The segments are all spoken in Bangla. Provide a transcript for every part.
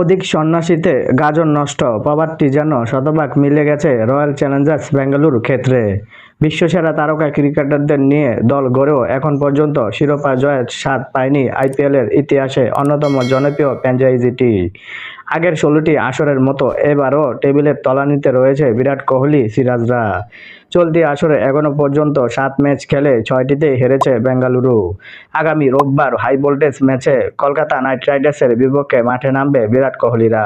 অধিক সন্ন্যাসীতে গাজন নষ্ট। পাবারটি যেন শতভাগ মিলে গেছে রয়্যাল চ্যালেঞ্জার্স বেঙ্গালুরু ক্ষেত্রে। বিশ্বসেরা তারকা ক্রিকেটারদের নিয়ে দল গড়েও এখন পর্যন্ত শিরোপা জয়ের স্বাদ পায়নি আইপিএলের ইতিহাসে অন্যতম জনপ্রিয় ফ্র্যাঞ্চাইজিটি। আগের ষোলোটি আসরের মতো এবারও টেবিলের তলানিতে রয়েছে বিরাট কোহলি সিরাজরা চলতি আসরে এখনও পর্যন্ত সাত ম্যাচ খেলে ছয়টিতে হেরেছে বেঙ্গালুরু। আগামী রোববার হাই ভোল্টেজ ম্যাচে কলকাতা নাইট রাইডার্সের বিপক্ষে মাঠে নামবে বিরাট কোহলিরা।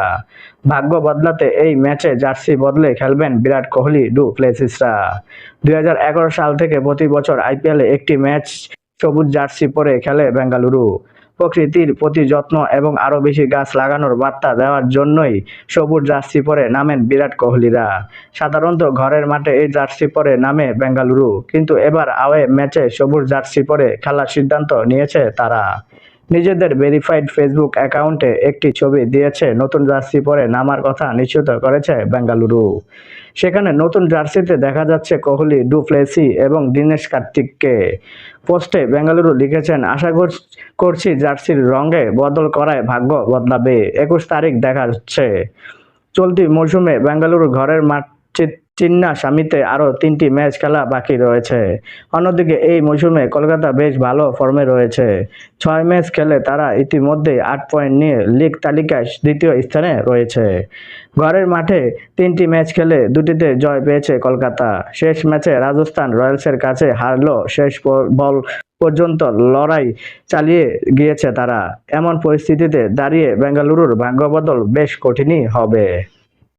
ভাগ্য বদলাতে এই ম্যাচে জার্সি বদলে খেলবেন বিরাট কোহলি, ডু প্লেসিসরা দুই হাজার এগারো সাল থেকে প্রতি বছর আইপিএলে একটি ম্যাচ সবুজ জার্সি পরে খেলে বেঙ্গালুরু। প্রকৃতির প্রতি যত্ন এবং আরও বেশি গাছ লাগানোর বার্তা দেওয়ার জন্যই সবুজ জার্সি পরে নামেন বিরাট কোহলিরা। সাধারণত ঘরের মাঠে এই জার্সি পরে নামে বেঙ্গালুরু, কিন্তু এবার আওয়ে ম্যাচে সবুজ জার্সি পরে খেলার সিদ্ধান্ত নিয়েছে তারা। নিজেদের ভেরিফাইড ফেসবুক অ্যাকাউন্টে একটি ছবি দিয়েছে, নতুন জার্সি পরে নামার কথা নিশ্চিত করেছে বেঙ্গালুরু। সেখানে নতুন জার্সিতে দেখা যাচ্ছে কোহলি ডুপ্লেসি এবং দীনেশ কার্তিককে। পোস্টে বেঙ্গালুরু লিখেছেন, আশা কর- করছি জার্সির রঙে বদল করায় ভাগ্য বদলাবে। একুশ তারিখ দেখা যাচ্ছে। চলতি মৌসুমে বেঙ্গালুরু ঘরের মাঠ চিন্না স্বামীতে আরও তিনটি ম্যাচ খেলা বাকি রয়েছে। অন্যদিকে এই মৌসুমে কলকাতা বেশ ভালো ফর্মে রয়েছে। ছয় ম্যাচ খেলে তারা ইতিমধ্যে আট পয়েন্ট নিয়ে লিগ তালিকায় দ্বিতীয় স্থানে রয়েছে। ঘরের মাঠে তিনটি ম্যাচ খেলে দুটিতে জয় পেয়েছে কলকাতা। শেষ ম্যাচে রাজস্থান রয়্যালসের কাছে হারলো শেষ বল পর্যন্ত লড়াই চালিয়ে গিয়েছে তারা। এমন পরিস্থিতিতে দাঁড়িয়ে বেঙ্গালুরুর ভাগ্যবদল বেশ কঠিনই হবে।